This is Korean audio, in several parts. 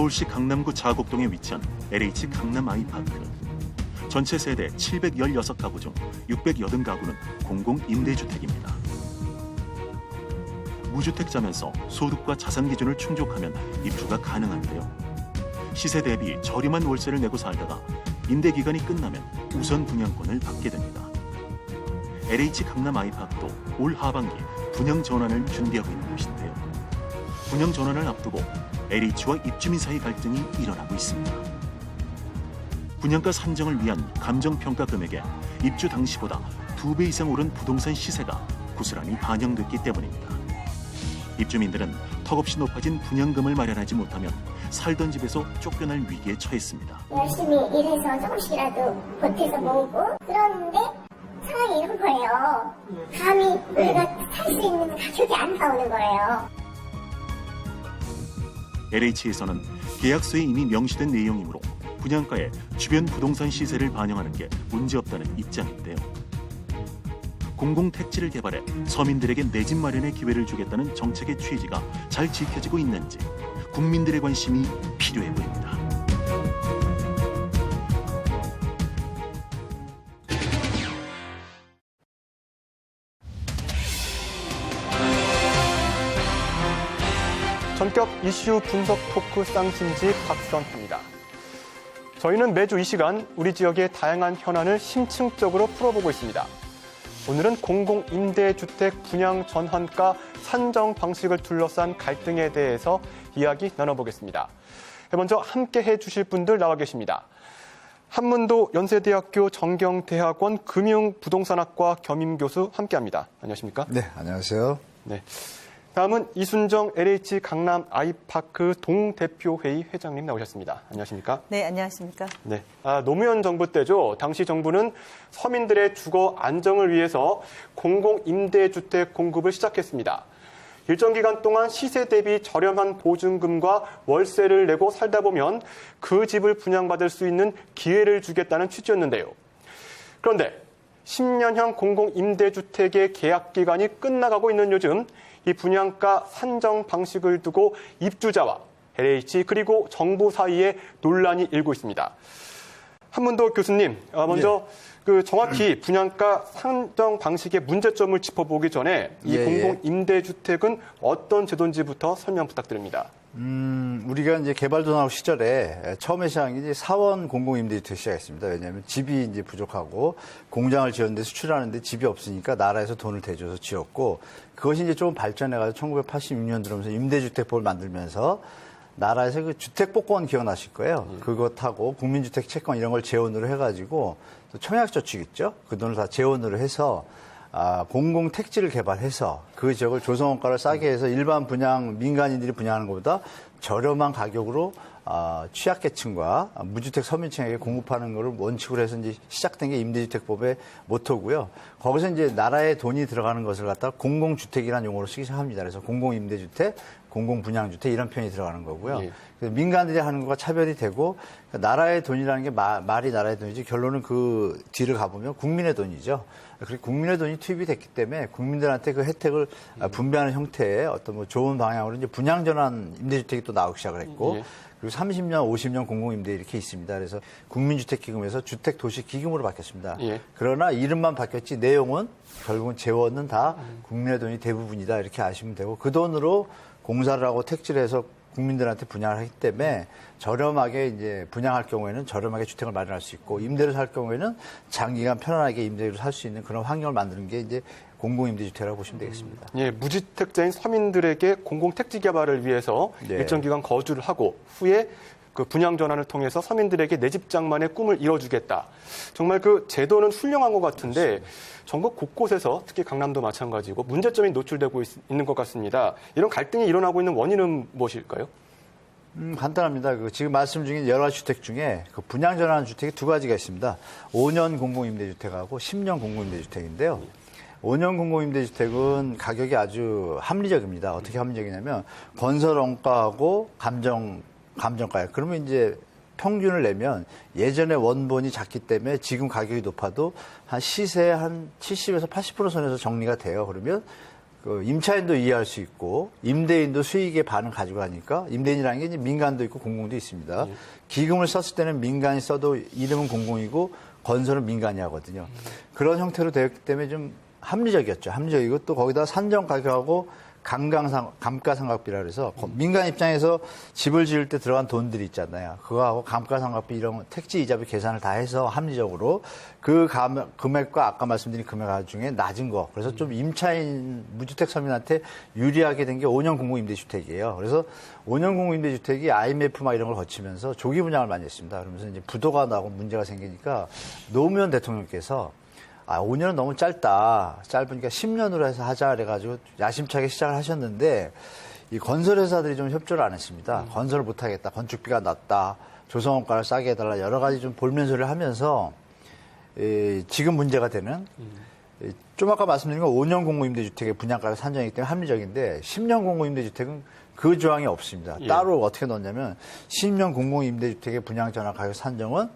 서울시 강남구 자곡동에 위치한 LH 강남 아이파크. 전체 세대 716가구 중 680가구는 공공 임대주택입니다. 무주택자면서 소득과 자산 기준을 충족하면 입주가 가능한데요. 시세 대비 저렴한 월세를 내고 살다가 임대 기간이 끝나면 우선 분양권을 받게 됩니다. LH 강남 아이파크도 올 하반기 분양 전환을 준비하고 있는 곳인데요. 분양 전환을 앞두고 LH와 입주민 사이 갈등이 일어나고 있습니다. 분양가 산정을 위한 감정평가 금액에 입주 당시보다 두배 이상 오른 부동산 시세가 고스란히 반영됐기 때문입니다. 입주민들은 턱없이 높아진 분양금을 마련하지 못하면 살던 집에서 쫓겨날 위기에 처했습니다. 열심히 일해서 조금씩이라도 보태서 모으고 그러는데 상황이 이런 거예요. 감히 우리가 살 수 있는 가격이 안 나오는 거예요. LH에서는 계약서에 이미 명시된 내용이므로 분양가에 주변 부동산 시세를 반영하는 게 문제없다는 입장인데요. 공공 택지를 개발해 서민들에게 내 집 마련의 기회를 주겠다는 정책의 취지가 잘 지켜지고 있는지 국민들의 관심이 필요해 보입니다. 전격 이슈 분석 토크 쌍심지 박선입니다. 저희는 매주 이 시간 우리 지역의 다양한 현안을 심층적으로 풀어보고 있습니다. 오늘은 공공임대주택 분양 전환가 산정 방식을 둘러싼 갈등에 대해서 이야기 나눠보겠습니다. 먼저 함께 해주실 분들 나와 계십니다. 한문도 연세대학교 정경대학원 금융부동산학과 겸임 교수 함께합니다. 안녕하십니까? 네, 안녕하세요. 네. 다음은 이순정 LH 강남 아이파크 동대표회의 회장님 나오셨습니다. 안녕하십니까? 네, 안녕하십니까? 네. 아, 노무현 정부 때죠. 당시 정부는 서민들의 주거 안정을 위해서 공공임대주택 공급을 시작했습니다. 일정 기간 동안 시세 대비 저렴한 보증금과 월세를 내고 살다 보면 그 집을 분양받을 수 있는 기회를 주겠다는 취지였는데요. 그런데 10년형 공공임대주택의 계약 기간이 끝나가고 있는 요즘 이 분양가 산정 방식을 두고 입주자와 LH 그리고 정부 사이에 논란이 일고 있습니다. 한문도 교수님, 어, 먼저 그 정확히 분양가 산정 방식의 문제점을 짚어보기 전에 이 예, 예. 공공 임대주택은 어떤 제도인지부터 설명 부탁드립니다. 음, 우리가 이제 개발도 나올 시절에 처음에 시작한 게 사원 공공임대주택 시작했습니다. 왜냐하면 집이 이제 부족하고 공장을 지었는데 수출하는데 집이 없으니까 나라에서 돈을 대줘서 지었고 그것이 이제 좀 발전해가지고 1986년 들어오면서 임대주택법을 만들면서 나라에서 그 주택복권 기억나실 거예요. 그것하고 국민주택 채권 이런 걸 재원으로 해가지고 또 청약저축 있죠. 그 돈을 다 재원으로 해서 아, 공공 택지를 개발해서 그 지역을 조성원가를 싸게 해서 일반 분양 민간인들이 분양하는 것보다 저렴한 가격으로 아, 취약계층과 무주택 서민층에게 공급하는 것을 원칙으로 해서 이제 시작된 게 임대주택법의 모토고요. 거기서 이제 나라의 돈이 들어가는 것을 갖다가 공공주택이라는 용어로 쓰기 시작합니다. 그래서 공공임대주택, 공공분양주택 이런 표현이 들어가는 거고요. 예. 민간들이 하는 것과 차별이 되고 그러니까 나라의 돈이라는 게 마- 말이 나라의 돈이지 결론은 그 뒤를 가보면 국민의 돈이죠. 그리고 국민의 돈이 투입이 됐기 때문에 국민들한테 그 혜택을 아, 분배하는 형태의 어떤 뭐 좋은 방향으로 이제 분양 전환 임대주택이 또 나오기 시작을 했고 예. 그리고 30년, 50년 공공임대 이렇게 있습니다. 그래서 국민주택기금에서 주택도시기금으로 바뀌었습니다. 예. 그러나 이름만 바뀌었지 내용은 결국은 재원은 다 국민의 돈이 대부분이다 이렇게 아시면 되고 그 돈으로 공사를 하고 택지를 해서 국민들한테 분양을 하기 때문에 저렴하게 이제 분양할 경우에는 저렴하게 주택을 마련할 수 있고 임대를 살 경우에는 장기간 편안하게 임대를 살수 있는 그런 환경을 만드는 게 이제 공공임대주택이라고 보시면 되겠습니다. 예, 무주택자인 서민들에게 공공택지 개발을 위해서 네. 일정 기간 거주를 하고 후에 그 분양 전환을 통해서 서민들에게 내 집 장만의 꿈을 이뤄주겠다. 정말 그 제도는 훌륭한 것 같은데 전국 곳곳에서 특히 강남도 마찬가지고 문제점이 노출되고 있, 는 것 같습니다. 이런 갈등이 일어나고 있는 원인은 무엇일까요? 음, 간단합니다. 그 지금 말씀 중인 여러 주택 중에 그 분양 전환 주택이 두 가지가 있습니다. 5년 공공임대주택하고 10년 공공임대주택인데요. 5년 공공임대주택은 가격이 아주 합리적입니다. 어떻게 합리적이냐면 건설 원가하고 감정 감정가예요. 그러면 이제 평균을 내면 예전에 원본이 작기 때문에 지금 가격이 높아도 한 시세 한 70에서 80% 선에서 정리가 돼요. 그러면 그 임차인도 이해할 수 있고 임대인도 수익의 반을 가져가니까 임대인이라는 게 이제 민간도 있고 공공도 있습니다. 기금을 썼을 때는 민간이 써도 이름은 공공이고 건설은 민간이 하거든요. 그런 형태로 되었기 때문에 좀 합리적이었죠. 합리적이고 또 거기다 산정 가격하고 감강상, 감가상각비라 그래서 거- 민간 입장에서 집을 지을 때 들어간 돈들이 있잖아요. 그거하고 감가상각비 이런 택지 이자비 계산을 다 해서 합리적으로 그 감- 금액과 아까 말씀드린 금액 중에 낮은 거. 그래서 좀 임차인 무주택 서민한테 유리하게 된 게 5년 공공임대주택이에요. 그래서 5년 공공임대주택이 IMF 막 이런 걸 거치면서 조기 분양을 많이 했습니다. 그러면서 이제 부도가 나고 문제가 생기니까 노무현 대통령께서 아, 5년은 너무 짧다. 짧으니까 10년으로 해서 하자 그래가지고 야심차게 시작을 하셨는데 이 건설회사들이 좀 협조를 안 했습니다. 건설을 못하겠다. 건축비가 낮다. 조성원가를 싸게 해달라. 여러 가지 좀 볼멘 소리를 하면서 에, 지금 문제가 되는 에, 좀 아까 말씀드린 건 5년 공공임대주택의 분양가를 산정이기 때문에 합리적인데 10년 공공임대주택은 그 조항이 없습니다. 예. 따로 어떻게 넣었냐면 10년 공공임대주택의 분양전환 가격 산정은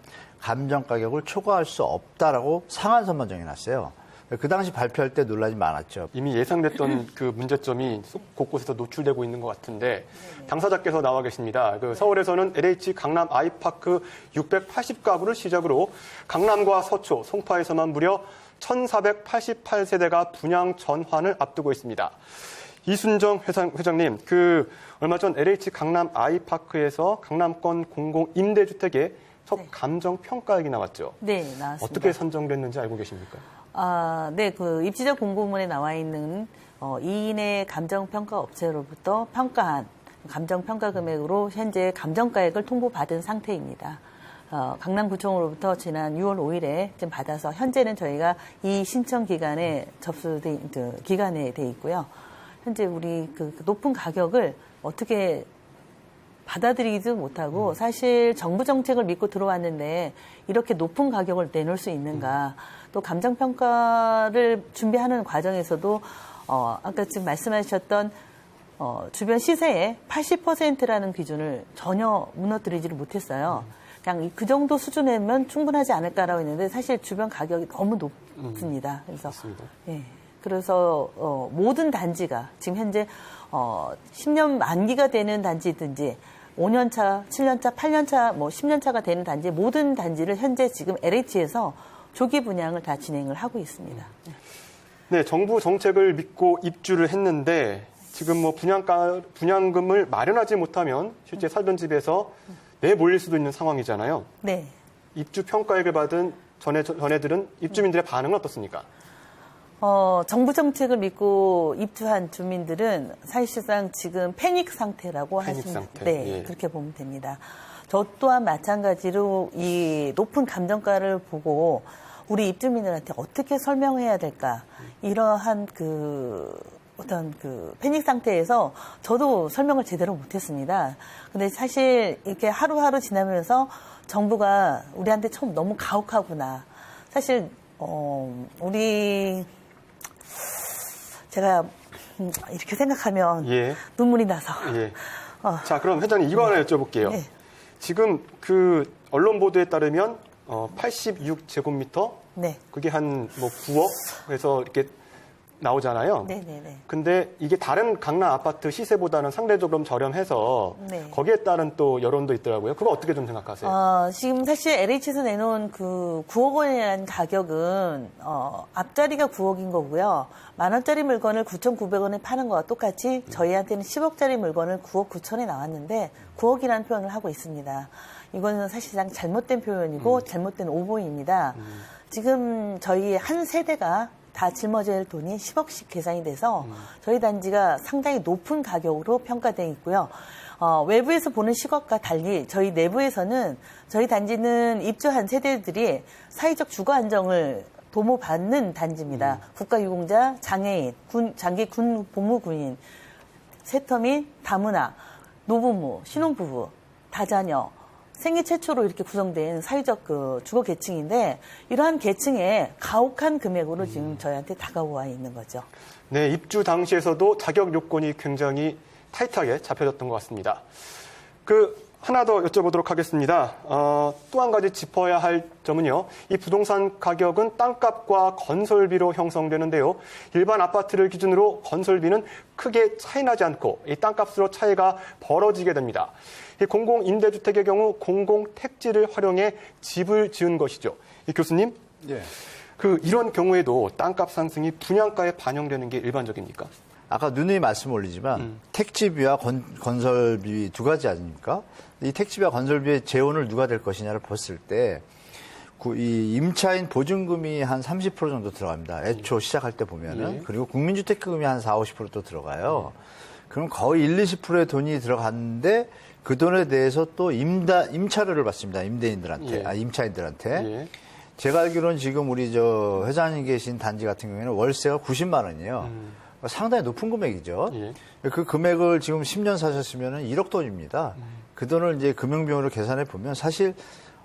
감정 가격을 초과할 수 없다라고 상한선만 정해놨어요. 그 당시 발표할 때 논란이 많았죠. 이미 예상됐던 그 문제점이 속- 곳곳에서 노출되고 있는 것 같은데 당사자께서 나와 계십니다. 그 서울에서는 LH 강남 아이파크 680가구를 시작으로 강남과 서초, 송파에서만 무려 1,488세대가 분양 전환을 앞두고 있습니다. 이순정 회장, 회장님, 그 얼마 전 LH 강남 아이파크에서 강남권 공공 임대주택 의첫 감정 평가액이 나왔죠. 네, 나왔습니다. 어떻게 선정됐는지 알고 계십니까? 아, 네, 그 입지자 공고문에 나와 있는 어, 2인의 감정 평가 업체로부터 평가한 감정 평가 금액으로 현재 감정가액을 통보받은 상태입니다. 어, 강남구청으로부터 지난 6월 5일에 지금 받아서 현재는 저희가 이 신청 기간에 접수돼 그 기간에 돼 있고요. 현재 우리 그 높은 가격을 어떻게 받아들이지도 못하고 사실 정부 정책을 믿고 들어왔는데 이렇게 높은 가격을 내놓을 수 있는가 또 감정 평가를 준비하는 과정에서도 어 아까 지금 말씀하셨던 어 주변 시세의 80%라는 기준을 전혀 무너뜨리지를 못했어요. 그냥 이그 정도 수준이면 충분하지 않을까라고 했는데 사실 주변 가격이 너무 높습니다. 그래서. 예. 그래서 어, 모든 단지가 지금 현재 어, 10년 만기가 되는 단지든지 5년 차, 7년 차, 8년 차, 뭐 10년 차가 되는 단지 모든 단지를 현재 지금 LH에서 조기 분양을 다 진행을 하고 있습니다. 네, 정부 정책을 믿고 입주를 했는데 지금 뭐 분양가 분양금을 마련하지 못하면 실제 살던 집에서 내몰릴 수도 있는 상황이잖아요. 네. 입주 평가액을 받은 전에 전해들은 입주민들의 반응은 어떻습니까? 어, 정부 정책을 믿고 입주한 주민들은 사실상 지금 패닉 상태라고 패닉 하시면 상태, 네, 예. 그렇게 보면 됩니다. 저 또한 마찬가지로 이 높은 감정가를 보고 우리 입주민들한테 어떻게 설명해야 될까 이러한 그 어떤 그 패닉 상태에서 저도 설명을 제대로 못했습니다. 근데 사실 이렇게 하루하루 지나면서 정부가 우리한테 처음 너무 가혹하구나. 사실 어 우리 제가 음, 이렇게 생각하면 예. 눈물이 나서 예. 어, 자, 그럼 회장님 이거 하나 여쭤볼게요. 네. 지금 그 언론 보도에 따르면 어, 86제곱미터 네, 그게 한 뭐 9억에서 이렇게 나오잖아요. 네, 네, 네. 근데 이게 다른 강남 아파트 시세보다는 상대적으로 좀 저렴해서 네. 거기에 따른 또 여론도 있더라고요. 그거 어떻게 좀 생각하세요? 어, 지금 사실 LH에서 내놓은 그 9억 원이라는 가격은 어, 앞자리가 9억인 거고요. 만 원짜리 물건을 9,900원에 파는 거와 똑같이 저희한테는 10억짜리 물건을 9억 9천에 나왔는데 9억이라는 표현을 하고 있습니다. 이거는 사실상 잘못된 표현이고 잘못된 오보입니다. 지금 저희 한 세대가 다 짊어질 돈이 10억씩 계산이 돼서 저희 단지가 상당히 높은 가격으로 평가되어 있고요. 어, 외부에서 보는 시각과 달리 저희 내부에서는 저희 단지는 입주한 세대들이 사회적 주거 안정을 도모받는 단지입니다. 국가유공자, 장애인, 군, 장기 군 복무군인, 세터민, 다문화, 노부모, 신혼부부, 다자녀, 생애 최초로 이렇게 구성된 사회적 그 주거 계층인데 이러한 계층에 가혹한 금액으로 지금 저희한테 다가와 있는 거죠. 네, 입주 당시에서도 자격 요건이 굉장히 타이트하게 잡혀졌던 것 같습니다. 그 하나 더 여쭤보도록 하겠습니다. 어, 또 한 가지 짚어야 할 점은요. 이 부동산 가격은 땅값과 건설비로 형성되는데요. 일반 아파트를 기준으로 건설비는 크게 차이 나지 않고 이 땅값으로 차이가 벌어지게 됩니다. 이 공공 임대주택의 경우 공공 택지를 활용해 집을 지은 것이죠. 이 교수님, 예. 그 이런 경우에도 땅값 상승이 분양가에 반영되는 게 일반적입니까? 아까 누누이 말씀 올리지만 음. 택지비와 건, 건설비 두 가지 아닙니까? 이 택지비와 건설비의 재원을 누가 될 것이냐를 봤을 때, 구- 이 임차인 보증금이 한 30% 정도 들어갑니다. 애초 시작할 때 보면은. 예. 그리고 국민주택금이 한 4, 50%또 들어가요. 그럼 거의 1, 20%의 돈이 들어갔는데 그 돈에 대해서 또 임다, 임차료를 받습니다. 임대인들한테, 예. 아, 임차인들한테. 예. 제가 알기로는 지금 우리 저 회장님 계신 단지 같은 경우에는 월세가 90만 원이에요. 상당히 높은 금액이죠. 음. 예. 그 금액을 지금 10년 사셨으면 1억 돈입니다. 그 돈을 이제 금융비용으로 계산해 보면 사실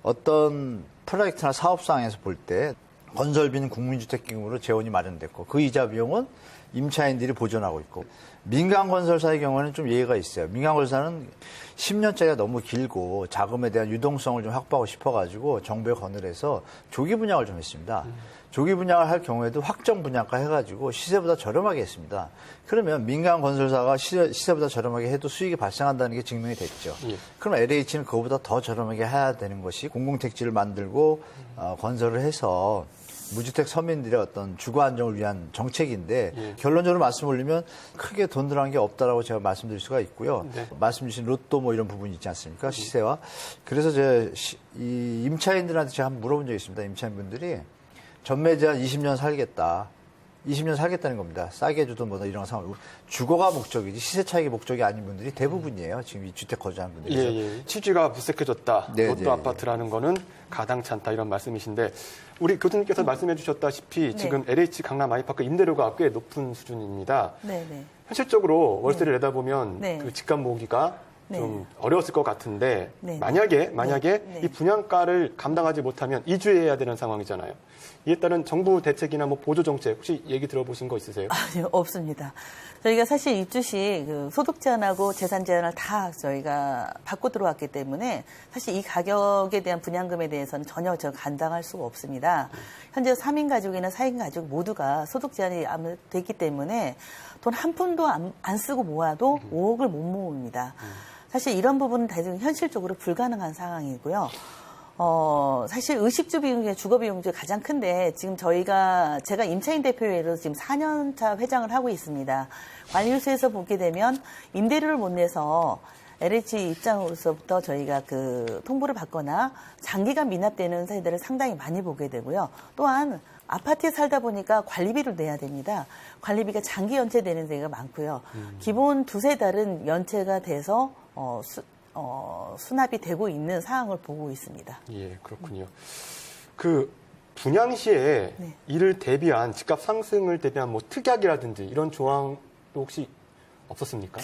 어떤 프로젝트나 사업상에서 볼 때 건설비는 국민주택기금으로 재원이 마련됐고 그 이자 비용은 임차인들이 보존하고 있고 민간 건설사의 경우는 좀 예외가 있어요. 민간 건설사는 10년짜리가 너무 길고 자금에 대한 유동성을 좀 확보하고 싶어가지고 정부에 건을해서 조기 분양을 좀 했습니다. 조기 분양을 할 경우에도 확정 분양가 해가지고 시세보다 저렴하게 했습니다. 그러면 민간 건설사가 시세, 시세 보다 저렴하게 해도 수익이 발생한다는 게 증명이 됐죠. 예. 그럼 LH는 그거보다 더 저렴하게 해야 되는 것이 공공택지를 만들고 어, 건설을 해서 무주택 서민들의 어떤 주거 안정을 위한 정책인데 예. 결론적으로 말씀 올리면 크게 돈 들어간 게 없다라고 제가 말씀드릴 수가 있고요. 네. 말씀 주신 로또 뭐 이런 부분이 있지 않습니까? 시세와. 그래서 제이 임차인들한테 제가 한번 물어본 적이 있습니다. 임차인분들이 전매 제한 20년 살겠다. 20년 살겠다는 겁니다. 싸게 주든 뭐든 이런 상황. 주거가 목적이지 시세 차익이 목적이 아닌 분들이 대부분이에요. 지금 이 주택 거주하는 분들이. 예, 예. 취지가 무색해졌다. 네, 로또 네, 아파트라는 거는 가당치 않다 이런 말씀이신데 우리 교수님께서 말씀해 주셨다시피 지금 LH 강남 아이파크 임대료가 꽤 높은 수준입니다. 네, 네. 현실적으로 월세를 내다 보면 네. 그 집값 모으기가 네. 좀 어려웠을 것 같은데 네. 만약에 만약에 네. 이 분양가를 감당하지 못하면 이주해야 되는 상황이잖아요. 이에 따른 정부 대책이나 뭐 보조 정책 혹시 얘기 들어보신 거 있으세요? 아니요, 없습니다. 저희가 사실 입주시 그 소득 제한하고 재산 제한을 다 저희가 받고 들어왔기 때문에 사실 이 가격에 대한 분양금에 대해서는 전혀 저 감당할 수가 없습니다. 현재 3인 가족이나 4인 가족 모두가 소득 제한이 아무- 됐기 때문에 돈 한 푼도 안, 안 쓰고 모아도 5억을 못 모읍니다. 사실 이런 부분은 대중 현실적으로 불가능한 상황이고요. 어, 사실 의식주 비용 중에 주거 비용 중에 가장 큰데 지금 저희가 제가 임차인 대표회로 지금 4년차 회장을 하고 있습니다. 관리소에서 보게 되면 임대료를 못 내서 LH 입장으로서부터 저희가 그 통보를 받거나 장기간 미납되는 세대를 상당히 많이 보게 되고요. 또한 아파트에 살다 보니까 관리비를 내야 됩니다. 관리비가 장기 연체되는 데가 많고요. 기본 두세 달은 연체가 돼서 어, 수, 어, 수납이 되고 있는 상황을 보고 있습니다. 예, 그렇군요. 그 분양 시에 네. 이를 대비한 집값 상승을 대비한 뭐 특약이라든지 이런 조항도 혹시 없었습니까?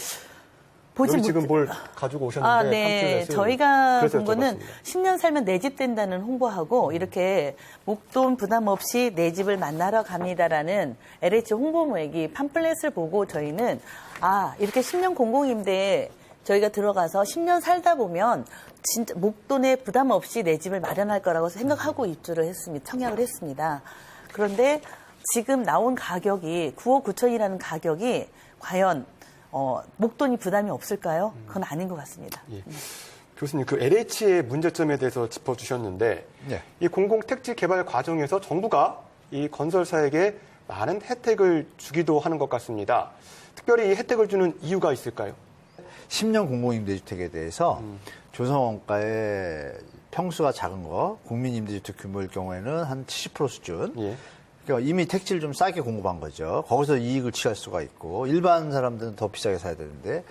보지 못 지금 뭘 가지고 오셨는데 아, 네. 저희가 본 거는 여쭤봤습니다. 10년 살면 내 집 된다는 홍보하고 이렇게 목돈 부담 없이 내 집을 만나러 갑니다라는 LH 홍보모액이 팜플렛을 보고 저희는 아, 이렇게 10년 공공임대에 저희가 들어가서 10년 살다 보면 진짜 목돈에 부담 없이 내 집을 마련할 거라고 생각하고 입주를 했습니다. 청약을 했습니다. 그런데 지금 나온 가격이 9억 9천이라는 가격이 과연 어, 목돈이 부담이 없을까요? 그건 아닌 것 같습니다. 예. 교수님, 그 LH의 문제점에 대해서 짚어주셨는데 네. 이 공공택지 개발 과정에서 정부가 이 건설사에게 많은 혜택을 주기도 하는 것 같습니다. 특별히 이 혜택을 주는 이유가 있을까요? 10년 공공임대주택에 대해서 조성원가의 평수가 작은 거, 국민임대주택 규모일 경우에는 한 70% 수준. 예. 그러니까 이미 택지를 좀 싸게 공급한 거죠. 거기서 이익을 취할 수가 있고 일반 사람들은 더 비싸게 사야 되는데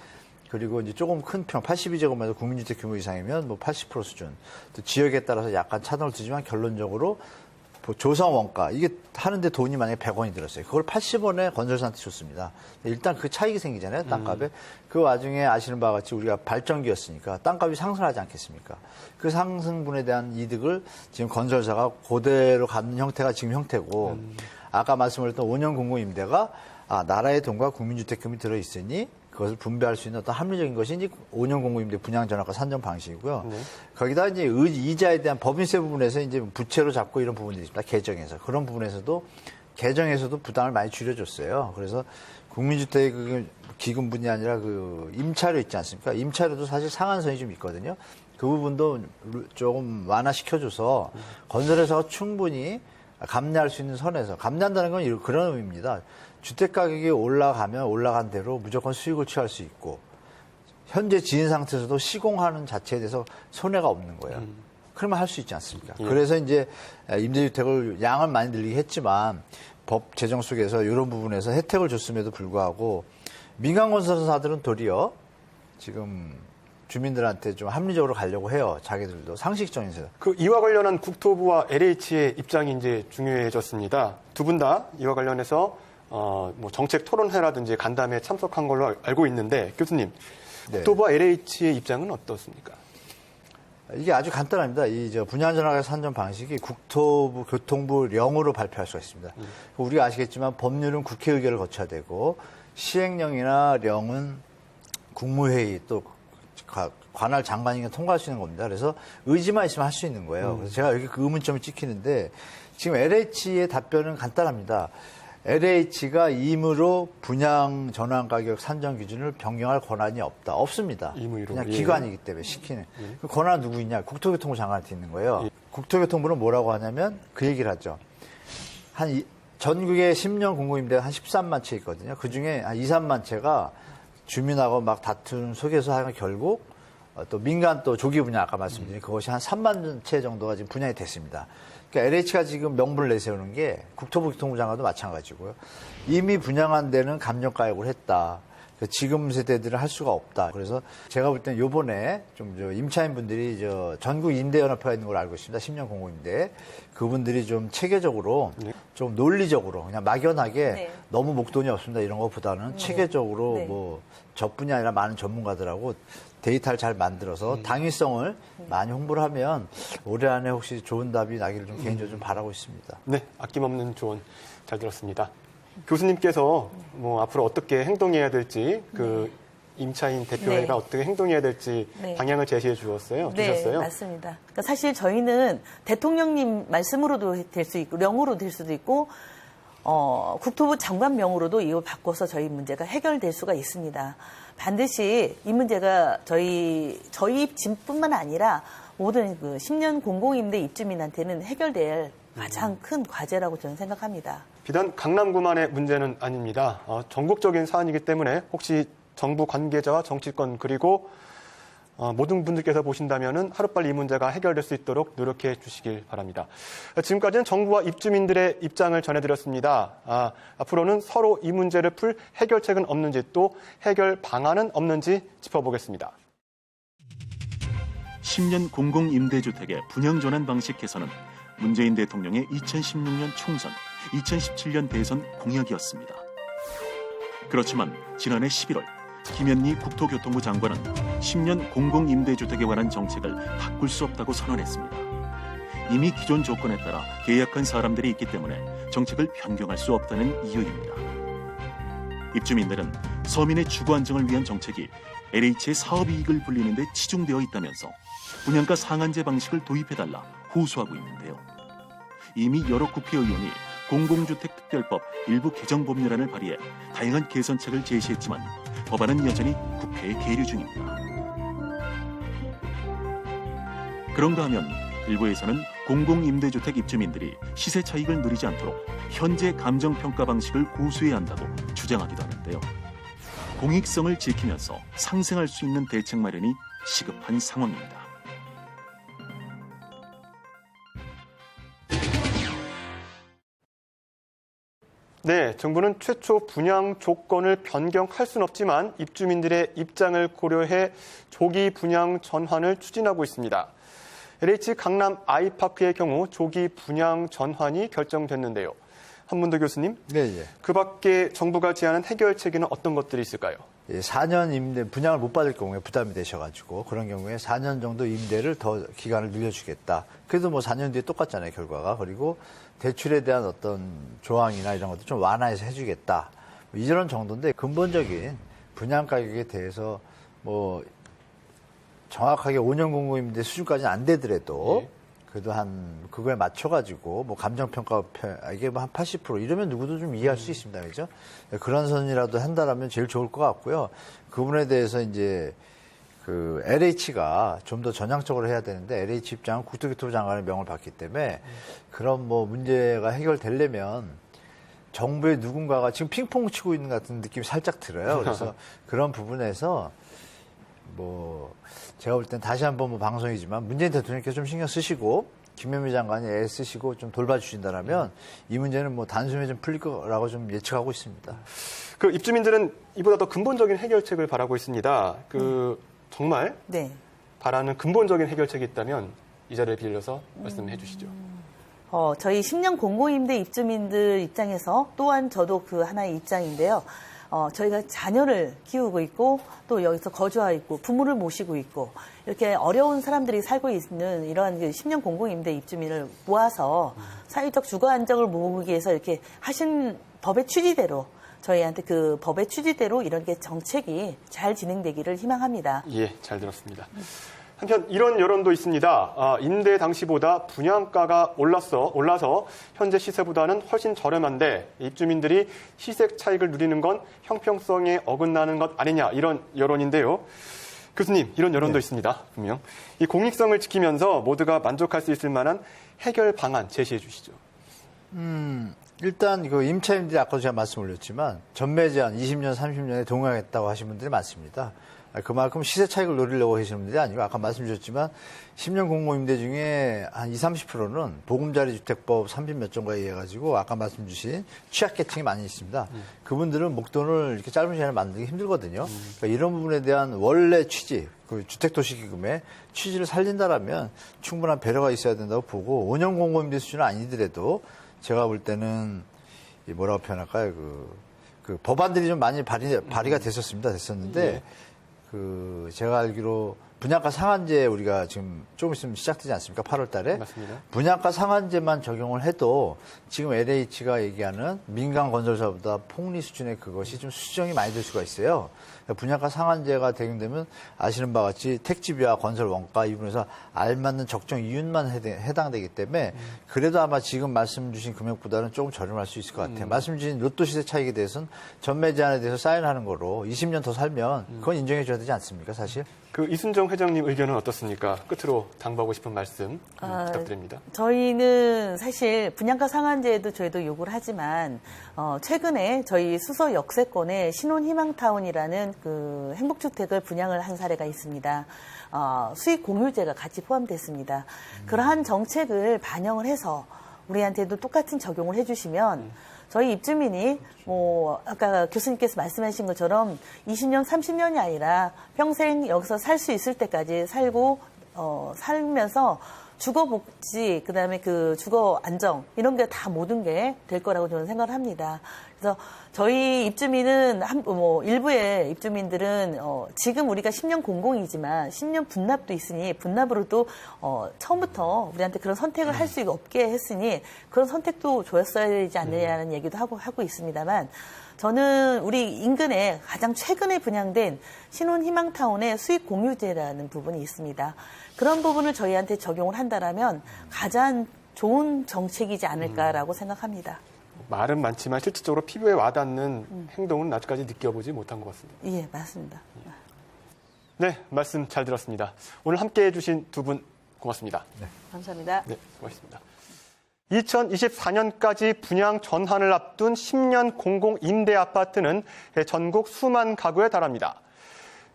그리고 이제 조금 큰 평, 82제곱미터 국민주택 규모 이상이면 뭐 80% 수준. 또 지역에 따라서 약간 차등을 두지만 결론적으로 뭐 조성 원가 이게 하는데 돈이 만약에 100원이 들었어요. 그걸 80원에 건설사한테 줬습니다. 일단 그 차익이 생기잖아요. 땅값에. 그 와중에 아시는 바와 같이 우리가 발전기였으니까 땅값이 상승하지 않겠습니까? 그 상승분에 대한 이득을 지금 건설사가 그대로 갖는 형태가 지금 형태고 아까 말씀드렸던 5년 공공임대가 아, 나라의 돈과 국민주택금이 들어있으니 그것을 분배할 수 있는 어떤 합리적인 것이 이제 5년 공고임대 분양 전환과 산정 방식이고요. 네. 거기다 이제 의- 이자에 대한 법인세 부분에서 이제 부채로 잡고 이런 부분들이 있습니다. 개정에서 그런 부분에서도 개정에서도 부담을 많이 줄여줬어요. 그래서 국민주택 그 기금 분이 아니라 그 임차료 있지 않습니까? 임차료도 사실 상한선이 좀 있거든요. 그 부분도 조금 완화시켜줘서 건설회사가 충분히 감내할 수 있는 선에서 감내한다는 건 그런 의미입니다. 주택 가격이 올라가면 올라간 대로 무조건 수익을 취할 수 있고 현재 지인 상태에서도 시공하는 자체에 대해서 손해가 없는 거예요. 그러면 할 수 있지 않습니까? 그래서 이제 임대주택을 양을 많이 늘리게 했지만 법 제정 속에서 이런 부분에서 혜택을 줬음에도 불구하고 민간 건설사들은 도리어 지금 주민들한테 좀 합리적으로 가려고 해요. 자기들도 상식적인에서. 그 이와 관련한 국토부와 LH의 입장이 이제 중요해졌습니다. 두 분 다 이와 관련해서 어, 뭐 정책 토론회라든지 간담회에 참석한 걸로 알- 알고 있는데 교수님 네. 국토부와 LH의 입장은 어떻습니까? 이게 아주 간단합니다. 이 저 분양전환과 산정 방식이 국토부 교통부령으로 발표할 수가 있습니다. 우리가 아시겠지만 법률은 국회 의결을 거쳐야 되고 시행령이나 령은 국무회의 또 가- 관할 장관이 통과할 수 있는 겁니다. 그래서 의지만 있으면 할 수 있는 거예요. 그래서 제가 여기 그 의문점을 찍히는데 지금 LH의 답변은 간단합니다. LH가 임으로 분양 전환 가격 산정 기준을 변경할 권한이 없다. 없습니다. 임의로, 그냥 예. 기관이기 때문에 시키는. 그 권한 누구 있냐? 국토교통부 장관한테 있는 거예요. 국토교통부는 뭐라고 하냐면 그 얘기를 하죠. 한 이- 전국에 10년 공공임대가 한 13만 채 있거든요. 그 중에 한 2, 3만 채가 주민하고 막 다투는 속에서 하면 결국 어, 또 민간 또 조기 분양 아까 말씀드린 그것이 한 3만 채 정도가 지금 분양이 됐습니다. 그러니까 LH가 지금 명분을 내세우는 게 국토부 교통부 장관도 마찬가지고요. 이미 분양한 데는 감정가액을 했다. 그 지금 세대들은 할 수가 없다. 그래서 제가 볼 때는 요번에 좀 저 임차인 분들이 저 전국 임대연합회가 있는 걸 알고 있습니다. 10년 공공임대. 그분들이 좀 체계적으로 좀 논리적으로 그냥 막연하게 네. 너무 목돈이 없습니다. 이런 것보다는 체계적으로 네. 뭐 저뿐이 아니라 많은 전문가들하고 데이터를 잘 만들어서 당위성을 많이 홍보를 하면 올해 안에 혹시 좋은 답이 나기를 좀 개인적으로 좀 바라고 있습니다. 네, 아낌없는 조언 잘 들었습니다. 교수님께서 뭐 앞으로 어떻게 행동해야 될지 그 임차인 대표회가 네. 어떻게 행동해야 될지 네. 방향을 제시해 주었어요. 네, 주셨어요. 맞습니다. 그러니까 사실 저희는 대통령님 말씀으로도 될 수 있고 명으로 될 수도 있고 어, 국토부 장관 명으로도 이걸 바꿔서 저희 문제가 해결될 수가 있습니다. 반드시 이 문제가 저희 저희 집뿐만 아니라 모든 그 10년 공공임대 입주민한테는 해결될 가장 큰 과제라고 저는 생각합니다. 비단 강남구만의 문제는 아닙니다. 어, 전국적인 사안이기 때문에 혹시 정부 관계자와 정치권 그리고 어, 모든 분들께서 보신다면 하루빨리 이 문제가 해결될 수 있도록 노력해 주시길 바랍니다. 어, 지금까지는 정부와 입주민들의 입장을 전해드렸습니다. 아, 앞으로는 서로 이 문제를 풀 해결책은 없는지 또 해결 방안은 없는지 짚어보겠습니다. 10년 공공임대주택의 분양 전환 방식 개선은 문재인 대통령의 2016년 총선, 2017년 대선 공약이었습니다. 그렇지만 지난해 11월 김현미 국토교통부 장관은 10년 공공임대주택에 관한 정책을 바꿀 수 없다고 선언했습니다. 이미 기존 조건에 따라 계약한 사람들이 있기 때문에 정책을 변경할 수 없다는 이유입니다. 입주민들은 서민의 주거 안정을 위한 정책이 LH의 사업 이익을 불리는 데 치중되어 있다면서 분양가 상한제 방식을 도입해달라 호소하고 있는데요. 이미 여러 국회의원이 공공주택특별법 일부 개정 법률안을 발의해 다양한 개선책을 제시했지만 법안은 여전히 국회에 계류 중입니다. 그런가 하면 일부에서는 공공임대주택 입주민들이 시세 차익을 누리지 않도록 현재 감정평가 방식을 고수해야 한다고 주장하기도 하는데요. 공익성을 지키면서 상생할 수 있는 대책 마련이 시급한 상황입니다. 네, 정부는 최초 분양 조건을 변경할 수는 없지만 입주민들의 입장을 고려해 조기 분양 전환을 추진하고 있습니다. LH 강남 아이파크의 경우 조기 분양 전환이 결정됐는데요. 한문도 교수님, 네, 예. 그 밖에 정부가 제안한 해결책에는 어떤 것들이 있을까요? 예, 4년 임대 분양을 못 받을 경우에 부담이 되셔가지고 그런 경우에 4년 정도 임대를 더 기간을 늘려주겠다. 그래도 뭐 4년 뒤에 똑같잖아요 결과가 그리고 대출에 대한 어떤 조항이나 이런 것도 좀 완화해서 해주겠다. 뭐 이런 정도인데 근본적인 분양 가격에 대해서 뭐 정확하게 5년 공고임대 수준까지는 안 되더라도 예. 그래도 한 그거에 맞춰가지고 뭐 감정평가 편- 아, 이게 뭐 한 80% 이러면 누구도 좀 이해할 수 있습니다, 그죠? 그런 선이라도 한다라면 제일 좋을 것 같고요. 그 부분에 대해서 이제 그 LH가 좀 더 전향적으로 해야 되는데 LH 입장은 국토교통부 장관의 명을 받기 때문에 그런 뭐 문제가 해결되려면 정부의 누군가가 지금 핑퐁 치고 있는 것 같은 느낌이 살짝 들어요. 그래서 그런 부분에서 뭐 제가 볼 땐 다시 한번 뭐 방송이지만 문재인 대통령께서 좀 신경 쓰시고 김현미 장관이 애 쓰시고 좀 돌봐주신다라면 이 문제는 뭐 단숨에 좀 풀릴 거라고 좀 예측하고 있습니다. 그 입주민들은 이보다 더 근본적인 해결책을 바라고 있습니다. 그 정말 네. 바라는 근본적인 해결책이 있다면 이 자리를 빌려서 말씀해 주시죠. 어, 저희 10년 공공임대 입주민들 입장에서 또한 저도 그 하나의 입장인데요. 어, 저희가 자녀를 키우고 있고 또 여기서 거주하고 있고 부모를 모시고 있고 이렇게 어려운 사람들이 살고 있는 이러한 그 10년 공공임대 입주민을 모아서 사회적 주거 안정을 모으기 위해서 이렇게 하신 법의 취지대로 저희한테 그 법의 취지대로 이런 게 정책이 잘 진행되기를 희망합니다. 예, 잘 들었습니다. 한편 이런 여론도 있습니다. 아, 임대 당시보다 분양가가 올랐어 올라서 현재 시세보다는 훨씬 저렴한데 입주민들이 시세 차익을 누리는 건 형평성에 어긋나는 것 아니냐 이런 여론인데요. 교수님 이런 여론도 있습니다. 분명 이 공익성을 지키면서 모두가 만족할 수 있을 만한 해결 방안 제시해 주시죠. 일단 그 임차인들이 아까도 제가 말씀 올렸지만 전매 제한 20년, 30년에 동의하겠다고 하신 분들이 많습니다. 아, 그만큼 시세 차익을 노리려고 하시는 분들이 아니고 아까 말씀 주셨지만 10년 공공임대 중에 한 20, 30%는 보금자리 주택법 30 몇 종가에 의해 가지고 아까 말씀 주신 취약계층이 많이 있습니다. 그분들은 목돈을 이렇게 짧은 시간에 만들기 힘들거든요. 그러니까 이런 부분에 대한 원래 취지, 그 주택도시기금의 취지를 살린다라면 충분한 배려가 있어야 된다고 보고 5년 공공임대 수준은 아니더라도 제가 볼 때는 이 뭐라고 표현할까요? 그, 그 법안들이 좀 많이 발의, 발의가 됐었습니다. 됐었는데 예. 그 제가 알기로 분양가 상한제 우리가 지금 조금 있으면 시작되지 않습니까? 8월 달에. 맞습니다. 분양가 상한제만 적용을 해도 지금 LH가 얘기하는 민간 건설사보다 폭리 수준의 그것이 좀 수정이 많이 될 수가 있어요. 그러니까 분양가 상한제가 적용되면 아시는 바와 같이 택지비와 건설 원가 이 부분에서 알맞는 적정 이윤만 해당- 해당되기 때문에 그래도 아마 지금 말씀 주신 금액보다는 조금 저렴할 수 있을 것 같아요. 말씀 주신 로또 시세 차익에 대해서는 전매 제한에 대해서 사인하는 거로 20년 더 살면 그건 인정해 줘야 되지 않습니까, 사실? 그 이순정 회장님 의견은 어떻습니까? 끝으로 당부하고 싶은 말씀 음, 아, 부탁드립니다. 저희는 사실 분양가 상한제에도 저희도 요구를 하지만 어, 최근에 저희 수서 역세권에 신혼희망타운이라는 그 행복주택을 분양을 한 사례가 있습니다. 어, 수익 공유제가 같이 포함됐습니다. 그러한 정책을 반영을 해서 우리한테도 똑같은 적용을 해주시면 저희 입주민이 뭐 아까 교수님께서 말씀하신 것처럼 20년, 30년이 아니라 평생 여기서 살 수 있을 때까지 살고 어, 살면서 주거 복지, 그 다음에 그 주거 안정, 이런 게 다 모든 게 될 거라고 저는 생각을 합니다. 그래서 저희 입주민은, 한, 뭐, 일부의 입주민들은, 어, 지금 우리가 10년 공공이지만 10년 분납도 있으니 분납으로도, 어, 처음부터 우리한테 그런 선택을 할 수 없게 했으니 그런 선택도 줬어야 되지 않느냐는 얘기도 하고, 하고 있습니다만 저는 우리 인근에 가장 최근에 분양된 신혼희망타운의 수익 공유제라는 부분이 있습니다. 그런 부분을 저희한테 적용을 한다라면 가장 좋은 정책이지 않을까라고 생각합니다. 말은 많지만 실질적으로 피부에 와닿는 행동은 아직까지 느껴보지 못한 것 같습니다. 예, 맞습니다. 네, 말씀 잘 들었습니다. 오늘 함께 해주신 두 분 고맙습니다. 감사합니다. 네, 고맙습니다. 2024년까지 분양 전환을 앞둔 10년 공공 임대 아파트는 전국 수만 가구에 달합니다.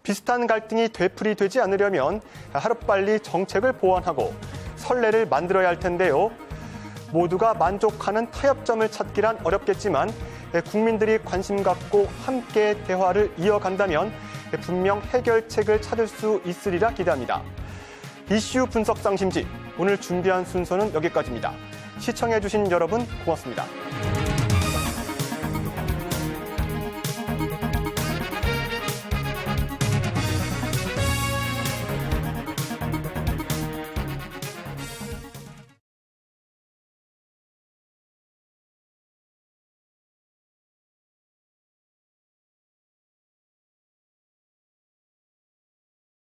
비슷한 갈등이 되풀이되지 않으려면 하루빨리 정책을 보완하고 선례를 만들어야 할 텐데요. 모두가 만족하는 타협점을 찾기란 어렵겠지만 국민들이 관심 갖고 함께 대화를 이어간다면 분명 해결책을 찾을 수 있으리라 기대합니다. 이슈 분석 상심지 오늘 준비한 순서는 여기까지입니다. 시청해주신 여러분 고맙습니다.